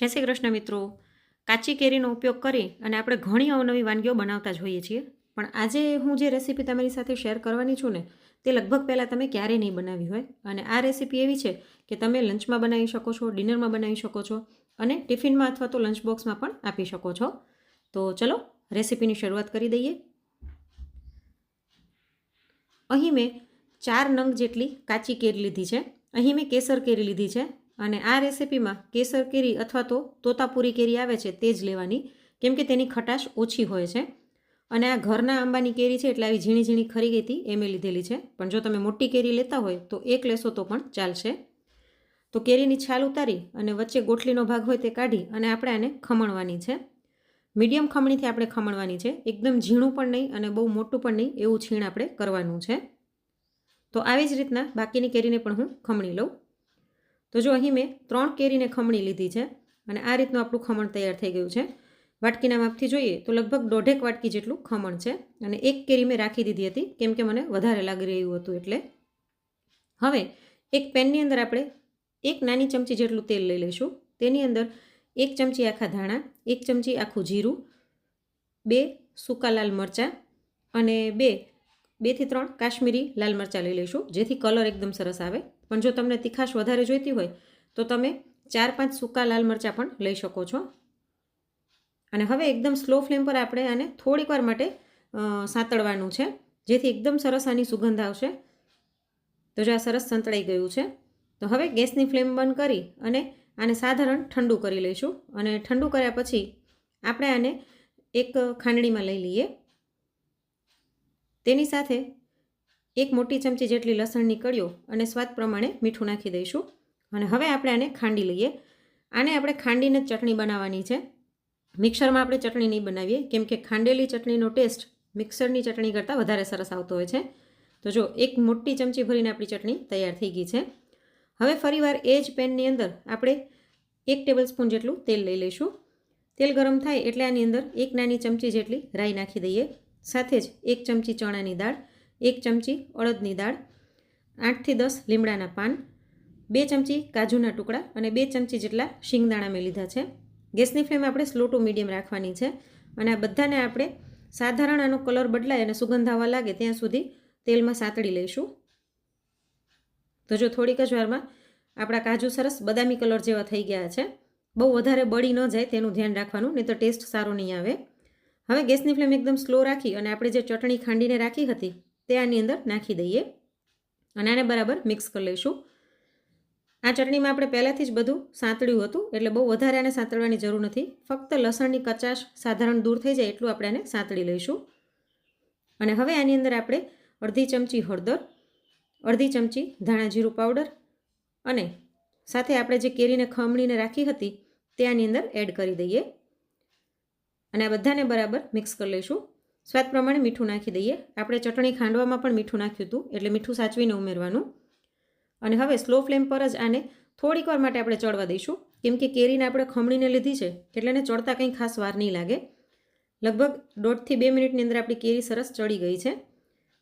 જય શ્રી કૃષ્ણ મિત્રો. કાચી કેરીનો ઉપયોગ કરી અને આપણે ઘણી અવનવી વાનગીઓ બનાવતા જ હોઈએ છીએ. પણ આજે હું જે રેસીપી તમારી સાથે શેર કરવાની છું ને, તે લગભગ પહેલાં તમે ક્યારેય નહીં બનાવી હોય. અને આ રેસીપી એવી છે કે તમે લંચમાં બનાવી શકો છો, ડિનરમાં બનાવી શકો છો અને ટિફિનમાં અથવા તો લંચ બોક્સમાં પણ આપી શકો છો. તો ચલો રેસીપીની શરૂઆત કરી દઈએ. અહીં મેં ચાર નંગ જેટલી કાચી કેરી લીધી છે. અહીં મેં કેસર કેરી લીધી છે. અને આ રેસિપીમાં કેસર કેરી અથવા તો તોતાપુરી કેરી આવે છે તે જ લેવાની, કેમ કે તેની ખટાશ ઓછી હોય છે. અને આ ઘરના આંબાની કેરી છે એટલે આવી ઝીણી ઝીણી ખરી ગઈ હતી એ લીધેલી છે. પણ જો તમે મોટી કેરી લેતા હોય, તો એક લેશો તો પણ ચાલશે. તો કેરીની છાલ ઉતારી અને વચ્ચે ગોટલીનો ભાગ હોય તે કાઢી અને આપણે આને ખમણવાની છે. મીડિયમ ખમણીથી આપણે ખમણવાની છે. એકદમ ઝીણું પણ નહીં અને બહુ મોટું પણ નહીં, એવું છીણ આપણે કરવાનું છે. તો આવી જ રીતના બાકીની કેરીને પણ હું ખમણી લઉં. તો જો અહીં મેં ત્રણ કેરીને ખમણી લીધી છે અને આ રીતનું આપણું ખમણ તૈયાર થઈ ગયું છે. વાટકીના માપથી જોઈએ તો લગભગ દોઢેક વાટકી જેટલું ખમણ છે અને એક કેરી મેં રાખી દીધી હતી, કેમ કે મને વધારે લાગી રહ્યું હતું એટલે. હવે એક પેનની અંદર આપણે એક નાની ચમચી જેટલું તેલ લઈ લઈશું. તેની અંદર એક ચમચી આખા ધાણા, એક ચમચી આખું જીરું, બે સૂકા લાલ મરચાં અને બે બેથી ત્રણ કાશ્મીરી લાલ મરચાં લઈ લઈશું, જેથી કલર એકદમ સરસ આવે. પણ જો તમને તીખાશ વધારે જોઈતી હોય, તો તમે ચાર પાંચ સૂકા લાલ મરચાં પણ લઈ શકો છો. અને હવે એકદમ સ્લો ફ્લેમ પર આપણે આને થોડીક વાર માટે સાંતળવાનું છે. જેથી એકદમ સરસ આની સુગંધ આવશે. તો જો આ સરસ સંતળાઈ ગયું છે, તો હવે ગેસની ફ્લેમ બંધ કરી અને આને સાધારણ ઠંડુ કરી લઈશું. અને ઠંડુ કર્યા પછી આપણે આને એક ખાંડણીમાં લઈ લઈએ. તેની સાથે એક મોટી ચમચી જેટલી લસણની કળીઓ અને સ્વાદ પ્રમાણે મીઠું નાખી દઈશું. અને હવે આપણે આને ખાંડી લઈએ. આને આપણે ખાંડીને ચટણી બનાવવાની છે. મિક્સરમાં આપણે ચટણી નહીં બનાવીએ, કેમ કે ખાંડેલી ચટણીનો ટેસ્ટ મિક્સરની ચટણી કરતાં વધારે સરસ આવતો હોય છે. તો જો એક મોટી ચમચી ભરીને આપણી ચટણી તૈયાર થઈ ગઈ છે. હવે ફરીવાર એ જ પેનની અંદર આપણે એક ટેબલ સ્પૂન જેટલું તેલ લઈ લઈશું. તેલ ગરમ થાય એટલે આની અંદર એક નાની ચમચી જેટલી રાઈ નાખી દઈએ. સાથે જ એક ચમચી ચણાની દાળ એક ચમચી અડદની દાળ, આઠથી દસ લીમડાના પાન, બે ચમચી કાજુના ટુકડા અને બે ચમચી જેટલા શિંગદાણા મેં લીધા છે. ગેસની ફ્લેમ આપણે સ્લો ટુ મીડિયમ રાખવાની છે અને આ બધાને આપણે સાધારણ આનો કલર બદલાય અને સુગંધ આવવા લાગે ત્યાં સુધી તેલમાં સાતળી લઈશું. તો જો થોડીક જ વારમાં આપણા કાજુ સરસ બદામી કલર જેવા થઈ ગયા છે. બહુ વધારે બળી ન જાય તેનું ધ્યાન રાખવાનું, નહીં તો ટેસ્ટ સારો નહીં આવે. હવે ગેસની ફ્લેમ એકદમ સ્લો રાખી અને આપણે જે ચટણી ખાંડીને રાખી હતી તે આની અંદર નાખી દઈએ અને આને બરાબર મિક્સ કરી લઈશું. આ ચટણીમાં આપણે પહેલાંથી જ બધું સાંતળ્યું હતું, એટલે બહુ વધારે આને સાંતળવાની જરૂર નથી. ફક્ત લસણની કચાશ સાધારણ દૂર થઈ જાય એટલું આપણે આને સાંતળી લઈશું. અને હવે આની અંદર આપણે અડધી ચમચી હળદર, અડધી ચમચી ધાણા જીરું પાવડર અને સાથે આપણે જે કેરીને ખમણીને રાખી હતી તે આની અંદર એડ કરી દઈએ. અને આ બધાને બરાબર મિક્સ કરી લઈશું. સ્વાદ પ્રમાણે મીઠું નાખી દઈએ. આપણે ચટણી ખાંડવામાં પણ મીઠું નાખ્યું હતું, એટલે મીઠું સાચવીને ઉમેરવાનું. અને હવે સ્લો ફ્લેમ પર જ આને થોડીક વાર માટે આપણે ચડવા દઈશું. કેમ કે કેરીને આપણે ખમણીને લીધી છે, એટલે એને ચડતા કંઈ ખાસ વાર નહીં લાગે. લગભગ દોઢથી બે મિનિટની અંદર આપણી કેરી સરસ ચડી ગઈ છે.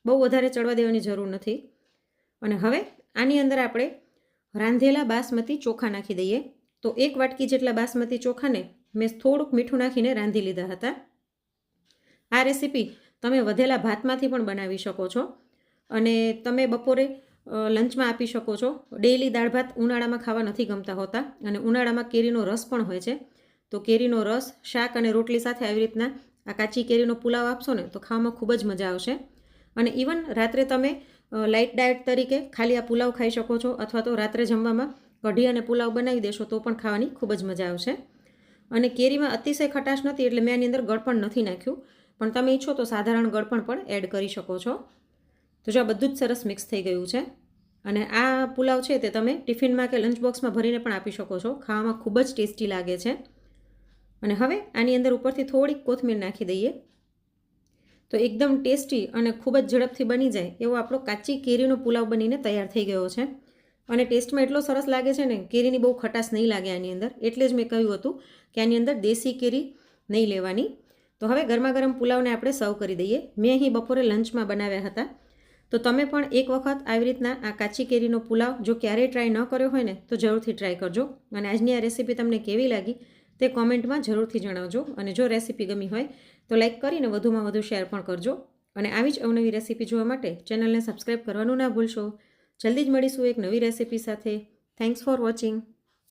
બહુ વધારે ચડવા દેવાની જરૂર નથી. અને હવે આની અંદર આપણે રાંધેલા બાસમતી ચોખા નાખી દઈએ. તો એક વાટકી જેટલા બાસમતી ચોખાને મેં થોડુંક મીઠું નાખીને રાંધી લીધા હતા. આ રેસીપી તમે વધેલા ભાતમાંથી પણ બનાવી શકો છો. અને તમે બપોરે લંચમાં આપી શકો છો. ડેઈલી દાળ ભાત ઉનાળામાં ખાવા નથી ગમતા હોતા અને ઉનાળામાં કેરીનો રસ પણ હોય છે. તો કેરીનો રસ, શાક અને રોટલી સાથે આવી રીતના આ કાચી કેરીનો પુલાવ આપશો ને તો ખાવામાં ખૂબ જ મજા આવશે. અને ઇવન રાત્રે તમે લાઇટ ડાયટ તરીકે ખાલી આ પુલાવ ખાઈ શકો છો અથવા તો રાત્રે જમવામાં કઢી અને પુલાવ બનાવી દેશો તો પણ ખાવાની ખૂબ જ મજા આવશે. અને કેરીમાં અતિશય ખટાશ નથી એટલે મેં આની અંદર ગળપણ નથી નાખ્યું. પણ તમે ઈચ્છો તો સાધારણ ગળપણ પણ એડ કરી શકો છો. તો જો આ બધું જ સરસ મિક્સ થઈ ગયું છે. અને આ પુલાવ છે તે તમે ટિફિનમાં કે લંચ બોક્સમાં ભરીને પણ આપી શકો છો. ખાવામાં ખૂબ જ ટેસ્ટી લાગે છે. અને હવે આની અંદર ઉપરથી થોડીક કોથમીર નાખી દઈએ. તો એકદમ ટેસ્ટી અને ખૂબ જ ઝડપથી બની જાય એવો આપણો કાચી કેરીનો પુલાવ બનીને તૈયાર થઈ ગયો છે. અને ટેસ્ટમાં એટલો સરસ લાગે છે ને, કેરીની બહુ ખટાશ નહીં લાગે આની અંદર. એટલે જ મેં કહ્યું હતું કે આની અંદર દેશી કેરી નહીં લેવાની. તો હવે ગરમા ગરમ પુલાવને આપણે સર્વ કરી દઈએ. મેં અહીં બપોરે લંચમાં બનાવ્યા હતા. તો તમે પણ એક વખત આવી રીતના આ કાચી કેરીનો પુલાવ જો ક્યારેય ટ્રાય ન કર્યો હોય ને, તો જરૂરથી ટ્રાય કરજો. અને આજની આ રેસીપી તમને કેવી લાગી તે કોમેન્ટમાં જરૂરથી જણાવજો. અને જો રેસીપી ગમી હોય, તો લાઈક કરીને વધુમાં વધુ શેર પણ કરજો. અને આવી જ અવનવી રેસીપી જોવા માટે ચેનલને સબસ્ક્રાઈબ કરવાનું ના ભૂલશો. જલ્દી જ મળીશું એક નવી રેસીપી સાથે. Thanks for watching